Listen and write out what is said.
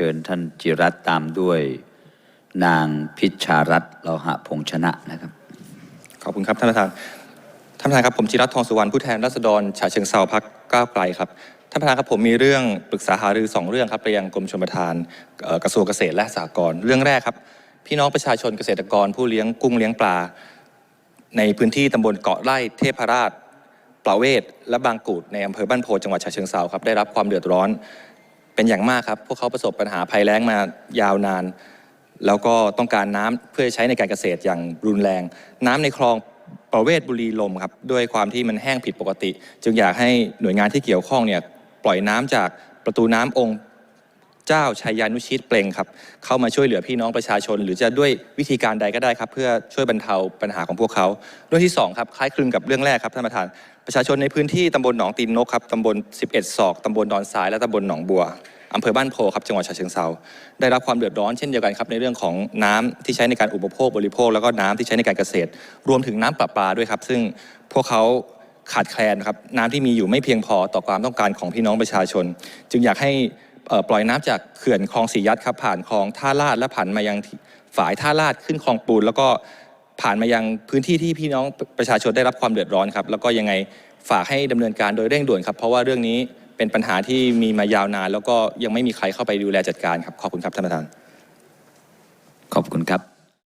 ชิญท่านจิรัตตามด้วยนางพิชารัตน์โลหะพงษ์ชนะนะครับ ขอบคุณครับท่านประธานท่านประธานครับผมจิรัตน์ทองสุวรรณผู้แทนราษฎรฉะเชิงเซาพักก้าวไกลครับท่านประธานครับผมมีเรื่องปรึกษาหารือสองเรื่องครับไปยังกรมชลประทานกระทรวงเกษตรและสหกรณ์เรื่องแรกครับ พี่น้องประชาชนเกษตรกรผู้เลี้ยงกุ้งเลี้ยงปลา ในพื้นที่ตำบลเกาะไร่เทพราชปลาเวศและบางกูดในอำเภอบ้านโพจังหวัดฉะเชิงเซาครับได้รับความเดือดร้อน เป็นอย่างมากครับ พวกเขาประสบปัญหาภัยแล้งมายาวนาน แล้วก็ต้องการน้ำเพื่อใช้ในการเกษตรอย่างรุนแรง น้ำในคลองประเวศบุรีลมครับด้วยความที่มันแห้งผิดปกติ จึงอยากให้หน่วยงานที่เกี่ยวข้องเนี่ยปล่อยน้ำจากประตูน้ำองค์ เจ้าชัยยานุชิตเปล่งครับ เข้ามาช่วยเหลือพี่น้องประชาชน หรือจะด้วยวิธีการใดก็ได้ครับ เพื่อช่วยบรรเทาปัญหาของพวกเขาเรื่องที่สองครับคล้ายคลึงกับเรื่องแรกครับท่านประธาน ประชาชนในพื้นที่ตำบลหนองตีนนกครับตำบล 11 ศอกตำบลดอนทรายและตำบลหนองบัวอำเภอบ้านโพครับจังหวัดฉะเชิงเซาได้รับความเดือดร้อนเช่นเดียวกันครับในเรื่องของน้ำที่ใช้ในการอุปโภคบริโภค แล้วก็น้ำที่ใช้ในการเกษตร รวมถึงน้ำประปาด้วยครับ ซึ่งพวกเขาขาดแคลนครับน้ำที่มีอยู่ไม่เพียงพอต่อความต้องการของพี่น้องประชาชน จึงอยากให้ ปล่อยน้ำจากเขื่อนคลองสียัดครับผ่านคลองท่าลาดและผ่านมายังฝายท่าลาดขึ้นคลองปูน แล้วก็ผ่านมายังพื้นที่ที่พี่น้องประชาชนได้รับความเดือดร้อนครับแล้วก็ยังไงฝากให้ดำเนินการโดยเร่งด่วนครับ เพราะว่าเรื่องนี้เป็นปัญหาที่มีมายาวนาน แล้วก็ยังไม่มีใครเข้าไปดูแลจัดการครับขอบคุณครับท่านประธาน ขอบคุณครับ